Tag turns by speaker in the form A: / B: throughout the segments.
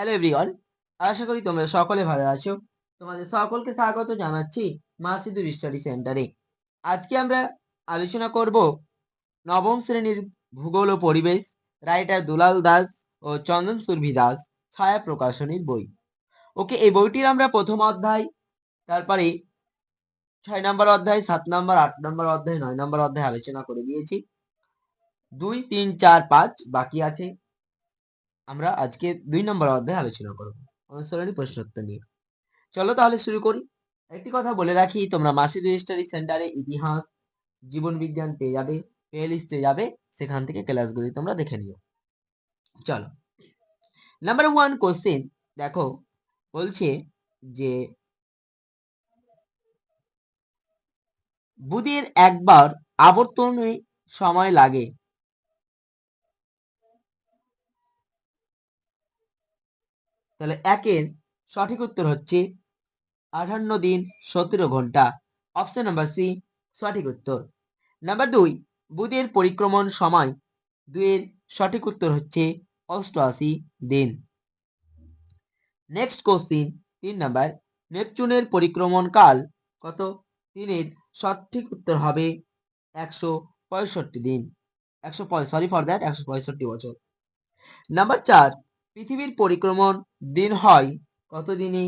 A: Hello everyone আশা করি তোমরা সকলে ভালো আছো। তোমাদের সকলকে স্বাগত জানাচ্ছি মা সিধুর স্টাডি সেন্টারে আজকে আমরা আলোচনা করব নবম শ্রেণির ভূগোল ও পরিবেশ, রাইটার দুলাল দাস ও চন্দন সুরভি দাস ছায়া প্রকাশনীর বই। ওকে, এই বইটির আমরা প্রথম অধ্যায়, তারপরে ছয় নম্বর অধ্যায়, সাত নম্বর, আট নম্বর অধ্যায়, নয় নম্বর অধ্যায় আলোচনা করে দিয়েছি। দুই, তিন, চার, পাঁচ বাকি আছে। আমরা আজকে দুই নম্বর অধ্যায়ে আলোচনা করব অনুসরণী প্রশ্নোত্তর নিয়ে। চলো তাহলে শুরু করি। একটি কথা বলে রাখি, তোমরা মাসিদ স্টাডি সেন্টারে ইতিহাস, জীবন বিজ্ঞান পেয়ে যাবে, প্লে লিস্টে যাবে, সেখান থেকে ক্লাসগুলি তোমরা দেখে নিও। চলো। নাম্বার ওয়ান কোশ্চেন, দেখো, বলছে যে বুধের একবার আবর্তনে সময় লাগে। তাহলে একের সঠিক উত্তর হচ্ছে আঠান্ন দিন সতেরো ঘণ্টা। অপশন নাম্বার সি সঠিক উত্তর। নাম্বার দুই, বুধের পরিক্রমণ সময়। দুইয়ের সঠিক উত্তর হচ্ছে অষ্টআশি দিন। নেক্সট কোশ্চিন তিন নাম্বার নেপচুনের পরিক্রমণ কাল কত? তিনের সঠিক উত্তর হবে একশো পঁয়ষট্টি দিন। একশো সরি ফর দ্যাট একশো পঁয়ষট্টি বছর। নাম্বার চার পৃথিবীর পরিক্রমণ দিন হয় কত দিনে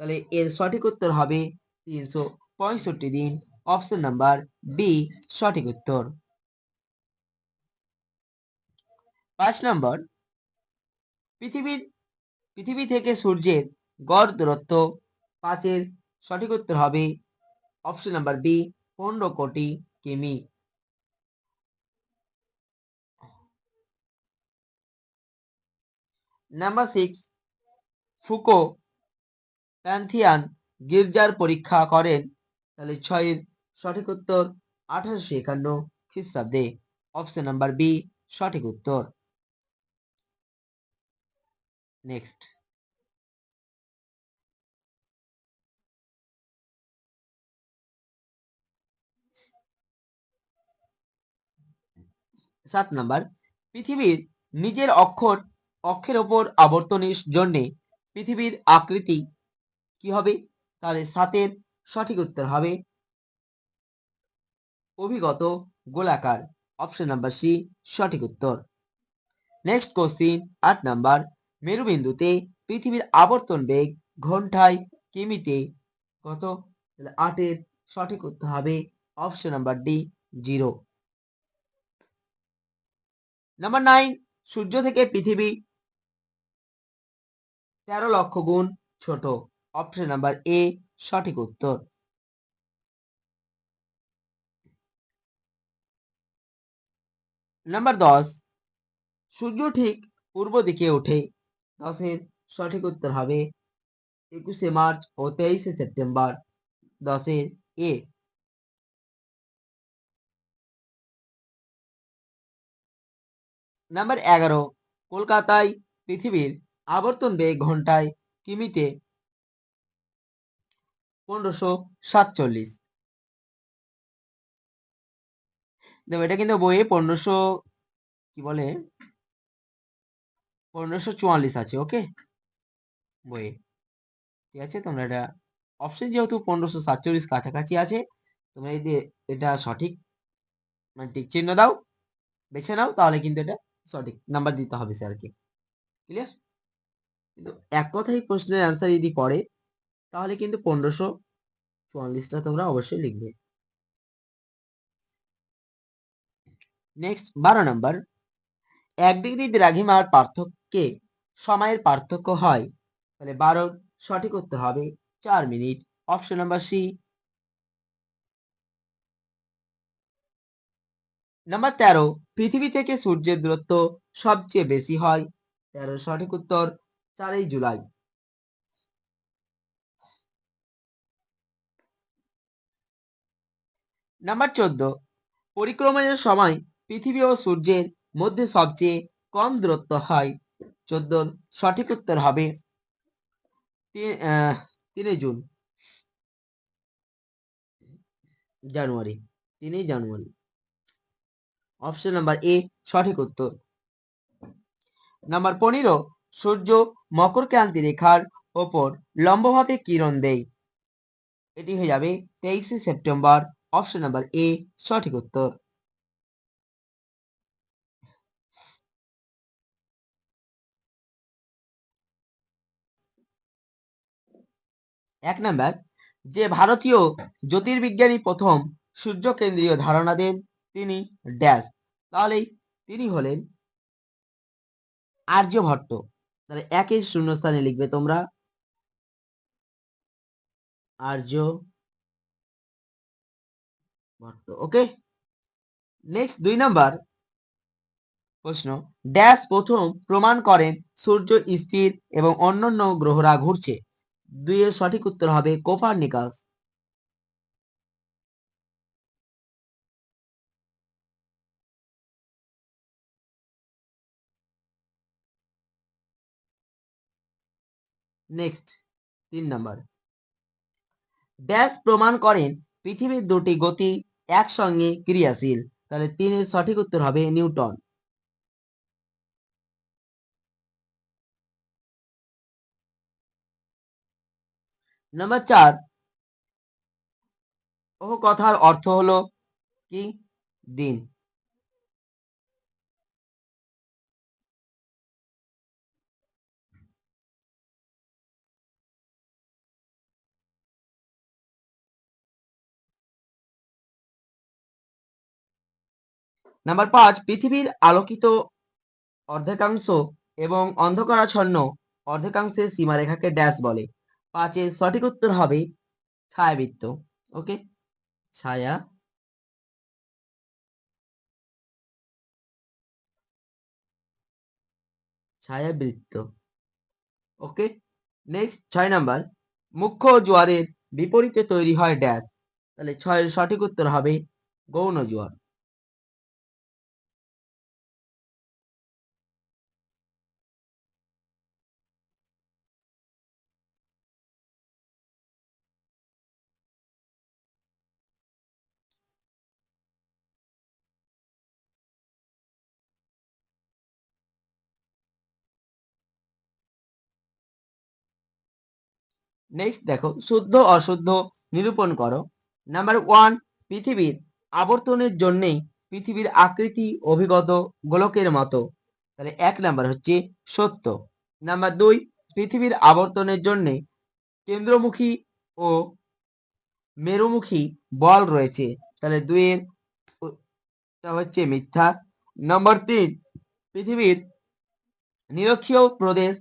A: তাহলে এর সঠিক উত্তর হবে তিনশো পঁয়ষট্টি দিন। অপশন নাম্বার বি সঠিক উত্তর। পাঁচ নম্বর পৃথিবীর, পৃথিবী থেকে সূর্যের গড় দূরত্ব পাঁচের সঠিক উত্তর হবে। অপশন নাম্বার বি পনেরো কোটি কিমি। নাম্বার সিক্স ফুকো প্যান্থিয়ান গির্জার পরীক্ষা করেন। তাহলে ছয়ের সঠিক উত্তর আঠারোশো একান্ন খ্রিস্টাব্দে। অপশন নাম্বার বি সঠিক উত্তর। নেক্সট সাত নাম্বার পৃথিবীর নিজের অক্ষর অক্ষের ওপর আবর্তনের জন্যে পৃথিবীর আকৃতি কি হবে? তাহলে সাতের সঠিক উত্তর হবে অভিগত গোলাকার। অপশন নাম্বার সি সঠিক উত্তর। নেক্সট কোশ্চিন আট নাম্বার মেরুবিন্দুতে পৃথিবীর আবর্তন বেগ ঘন্টায় কিমিতে কত? আটের সঠিক উত্তর হবে option number D zero number nine সূর্য থেকে পৃথিবী তেরো লক্ষ গুণ ছোট। অপশন নাম্বার এ সঠিক উত্তর। নাম্বার দশ, সূর্য ঠিক পূর্ব দিকে ওঠে। দশের সঠিক উত্তর হবে একুশে মার্চ ও তেইশে সেপ্টেম্বর। দশের এ নাম্বার এগারো, কলকাতায় পৃথিবীর আবর্তন বেগ ঘন্টায় কিমিতে পনেরোশো সাতচল্লিশ। দেখো, এটা কিন্তু বইয়ে পনেরোশো, কি বলে? পনেরোশো চুয়াল্লিশ আছে ওকে বইয়ে। ঠিক আছে, তোমরা এটা অপশন যেহেতু পনেরোশো সাতচল্লিশ কাছাকাছি আছে, তোমরা যদি এটা সঠিক মানে টিক চিহ্ন দাও, বেছে নাও, তাহলে কিন্তু এটা সঠিক নাম্বার দিতে হবে স্যারকে ক্লিয়ার কিন্তু এক কথাই প্রশ্নের অ্যান্সার যদি পড়ে তাহলে কিন্তু পনেরোশো চুয়াল্লিশটা তোমরা অবশ্যই লিখবে। নেক্সট বারো নাম্বার এক ডিগ্রি দ্রাঘিমার পার্থক্যে সময়ের পার্থক্য হয়। তাহলে বারো সঠিক উত্তর হবে চার minute. Option number C number তেরো, পৃথিবী থেকে সূর্যের দূরত্ব সবচেয়ে বেশি হয়। তেরো সঠিক উত্তর। চারই জুলাই। নাম্বার চোদ্দ পরিক্রমণের সময় পৃথিবী ও সূর্যের মধ্যে সবচেয়ে কম দূরত্ব হয়, চোদ্দ সঠিক উত্তর হবে তিনে জুন। জানুয়ারি, তিনই জানুয়ারি। অপশন নাম্বার এ, সঠিক উত্তর। নাম্বার পনেরো সূর্য মকর ক্রান্তি রেখার ওপর লম্বভাবে কিরণ দেয়। এটি হয়ে যাবে তেইশে সেপ্টেম্বর অপশন নাম্বার এ সঠিক উত্তর। এক নাম্বার, যে ভারতীয় জ্যোতির্বিজ্ঞানী প্রথম সূর্য কেন্দ্রীয় ধারণা দেন, তিনি ড্যাশ। তাহলে তিনি হলেন আর্যভট্ট। তাহলে একের শূন্যস্থানে লিখবে তোমরা আর্য ভট্ট ওকে নেক্সট দুই নাম্বার প্রশ্ন। ড্যাশ প্রথম প্রমাণ করেন সূর্য স্থির এবং অন্যান্য গ্রহরা ঘুরছে। দুইয়ের সঠিক উত্তর হবে কোপার্নিকাস। নেক্সট তিন নম্বর ড্যাশ প্রমাণ করেন পৃথিবীর দুটি গতি একসঙ্গে ক্রিয়াশীল। তাহলে তিনের সঠিক উত্তর হবে নিউটন। নাম্বার চার ও কথার অর্থ হলো কি? দিন। নাম্বার পাঁচ, পৃথিবীর আলোকিত অর্ধেকাংশ এবং অন্ধকারাচ্ছন্ন অর্ধেকাংশের সীমারেখাকে ড্যাশ বলে। পাঁচের সঠিক উত্তর হবে ছায়াবৃত্ত ওকে ছায়া। ছায়াবৃত্ত ওকে নেক্সট ছয় নাম্বার মুখ্য জোয়ারের বিপরীতে তৈরি হয় ড্যাশ তাহলে ছয়ের সঠিক উত্তর হবে গৌণ জোয়ার। নেক্সট দেখো, শুদ্ধ, অশুদ্ধ, নিরূপণ করো। নাম্বার ওয়ান পৃথিবীর আবর্তনের জন্যেই পৃথিবীর আকৃতি, অভিগত গোলকের মতো। তাহলে এক নাম্বার হচ্ছে সত্য। নাম্বার দুই, পৃথিবীর আবর্তনের জন্যে কেন্দ্রমুখী ও মেরুমুখী বল রয়েছে। তাহলে দুইয়ের হচ্ছে মিথ্যা। নাম্বার তিন পৃথিবীর নিরক্ষীয় প্রদেশ,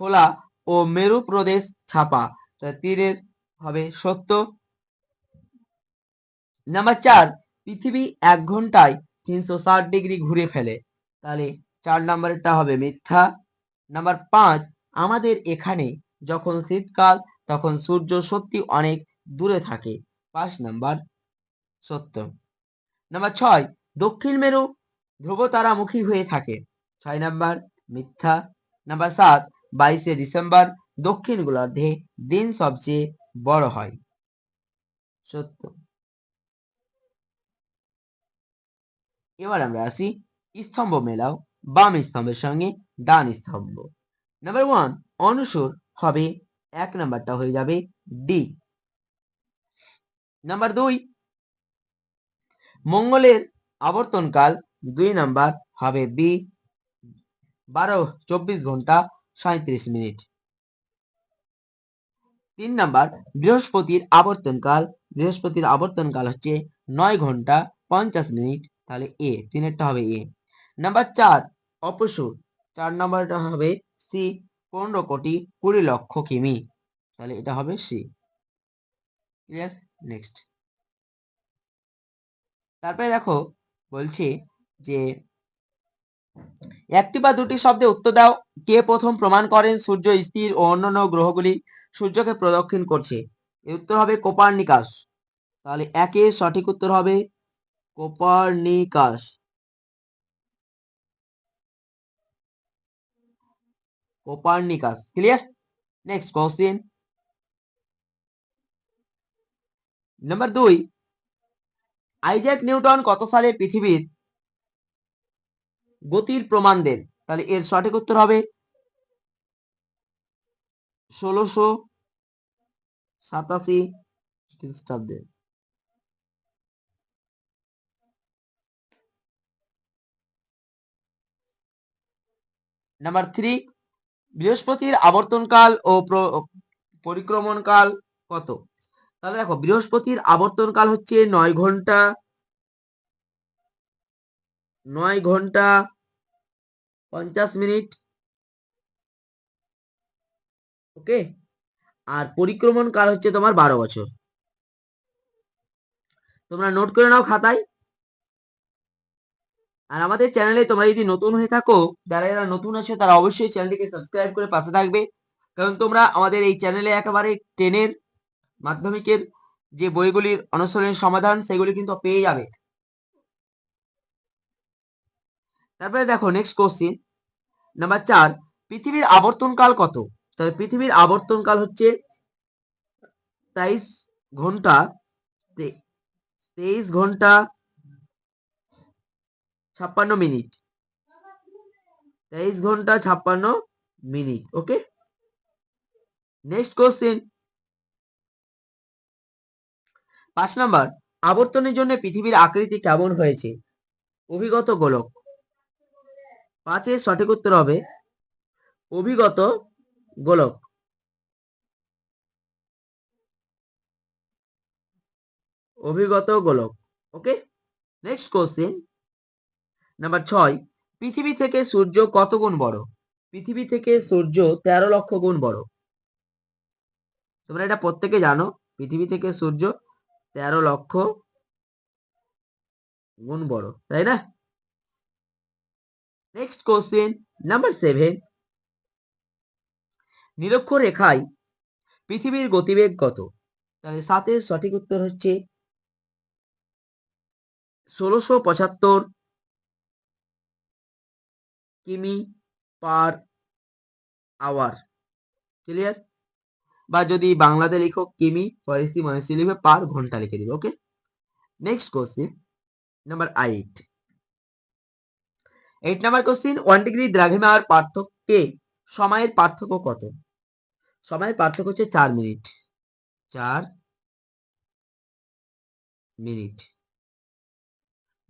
A: ফোলা ও মেরু প্রদেশ ছাপা। তীরের হবে সত্য। নাম্বার চার, পৃথিবী এক ঘন্টায় তিনশো ষাট ডিগ্রি ঘুরে ফেলে। তাহলে চার নাম্বারটা হবে মিথ্যা। নাম্বার পাঁচ, আমাদের এখানে যখন শীতকাল, তখন সূর্য সত্যি অনেক দূরে থাকে। পাঁচ নাম্বার, সত্য। নাম্বার ছয়, দক্ষিণ মেরু ধ্রুবতারামুখী হয়ে থাকে। ছয় নাম্বার, মিথ্যা। নাম্বার সাত, বাইশে ডিসেম্বর দক্ষিণ গোলার্ধে দিন সবচেয়ে বড় হয়। সত্য। এবার আমরা আসি স্তম্ভ মেলাও, বাম স্তম্ভের সঙ্গে ডান স্তম্ভ। নাম্বার ওয়ান অনুসর হবে এক নাম্বারটা হয়ে যাবে ডি। নাম্বার দুই, মঙ্গলের আবর্তনকাল দুই নাম্বার হবে বি। বারো, চব্বিশ ঘণ্টা সাঁত্রিশ মিনিট। তিন নাম্বার, বৃহস্পতির আবর্তনকাল বৃহস্পতির আবর্তনকাল হচ্ছে নয় ঘণ্টা পঞ্চাশ মিনিট, তাহলে এ তিনেরটা হবে এ নাম্বার চার, অপসুর। চার নাম্বারটা হবে সি পনেরো কোটি কুড়ি লক্ষ কিমি। তাহলে এটা হবে সি ক্লিয়ার নেক্সট তারপরে দেখো, বলছি যে একটি বা দুটি শব্দে উত্তর দাও। কে প্রথম প্রমাণ করেন? সূর্য, স্থির ও অন্যান্য গ্রহগুলি সূর্যকে প্রদক্ষিণ করছে। এর উত্তর হবে কোপার্নিকাস। তাহলে একে সঠিক উত্তর হবে Copernicus. Copernicus. Clear? Next question number দুই. আইজ্যাক নিউটন কত সালে পৃথিবীর গতির প্রমাণ দেন। তাহলে এর সঠিক উত্তর হবে ষোলোশো সাতাশি খ্রিস্টাব্দে। নাম্বার থ্রি, বৃহস্পতির আবর্তনকাল ও প্র- পরিক্রমণকাল কত? তাহলে দেখো, বৃহস্পতির আবর্তনকাল হচ্ছে নয় ঘণ্টা নয় ঘণ্টা পঞ্চাশ মিনিট। ওকে? আর পরিক্রমণ কাল হচ্ছে তোমার বারো বছর। তোমরা নোট করে নাও খাতায়। আর আমাদের চ্যানেলে তোমরা যদি নতুন হয়ে থাকো, যারা যারা নতুন আছে, তারা অবশ্যই চ্যানেলটিকে সাবস্ক্রাইব করে পাশে থাকবে। কারণ তোমরা আমাদের এই চ্যানেলে একেবারে টেনের মাধ্যমিকের যে বইগুলির অনুসরণের সমাধান, সেগুলি কিন্তু পেয়ে যাবে। তারপরে দেখো নেক্সট কোশ্চিন নাম্বার চার, পৃথিবীর আবর্তনকাল কত? তাহলে পৃথিবীর আবর্তনকাল হচ্ছে তেইশ ঘণ্টা তেইশ ঘণ্টা ছাপ্পান্ন মিনিট। তেইশ ঘণ্টা ছাপ্পান্ন মিনিট ওকে নেক্সট কোশ্চেন পাঁচ নাম্বার, আবর্তনের জন্য পৃথিবীর আকৃতি কেমন হয়েছে? অভিগত গোলক। পাঁচের সঠিক উত্তর হবে অভিগত গোলক। অভিগত গোলক। ওকে নেক্সট কোশ্চেন নাম্বার ছয়. পৃথিবী থেকে সূর্য কত গুণ বড়? পৃথিবী থেকে সূর্য তেরো লক্ষ গুণ বড়। তোমরা এটা প্রত্যেকে জানো। পৃথিবী থেকে সূর্য তেরো লক্ষ গুণ বড়। তাই না? নেক্সট কোশ্চেন নাম্বার সেভেন নিরক্ষর রেখায় পৃথিবীর গতিবেগ কত? তাহলে সাতের সঠিক উত্তর হচ্ছে ষোলোশো পঁচাত্তর কিমি পার আওয়ার। ক্লিয়ার বা যদি বাংলাতে লিখো কিমি ফরেসি মহেসি লিখবে পার ঘণ্টা লিখে দিবে okay next question number eight eight number question one degree দ্রাঘিমার পার্থক্যে সময়ের পার্থক্য কত? সময়ের পার্থক্য হচ্ছে চার মিনিট। চার মিনিট।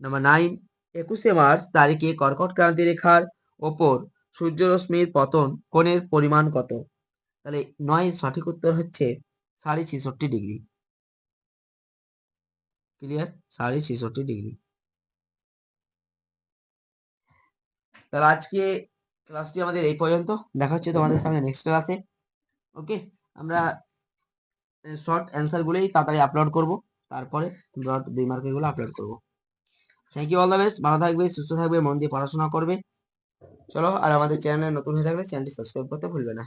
A: নাম্বার নাইন একুশে মার্চ তারিখে কর্কট ক্রান্তি রেখার ওপর সূর্যরশ্মির পতন কোণের পরিমাণ কত? তাহলে নয় সঠিক উত্তর হচ্ছে সাড়ে ছেষট্টি ডিগ্রি। ক্লিয়ার সাড়ে ছেষট্টি ডিগ্রি। তাহলে আজকে ক্লাসটি আমাদের এই পর্যন্ত। দেখা হচ্ছে তোমাদের সামনে নেক্সট ক্লাসে ওকে আমরা শর্ট অ্যান্সার গুলোই তাড়াতাড়ি আপলোড করব। তারপরে ব্রড দুই মার্কেরগুলো আপলোড করব। Thank you all the best ভালো থাকবে সুস্থ থাকবে মন দিয়ে পড়াশোনা করবে। চলো আর আমাদের চ্যানেলে নতুন হয়ে থাকলে চ্যানেলটি সাবস্ক্রাইব করতে ভুলবে না।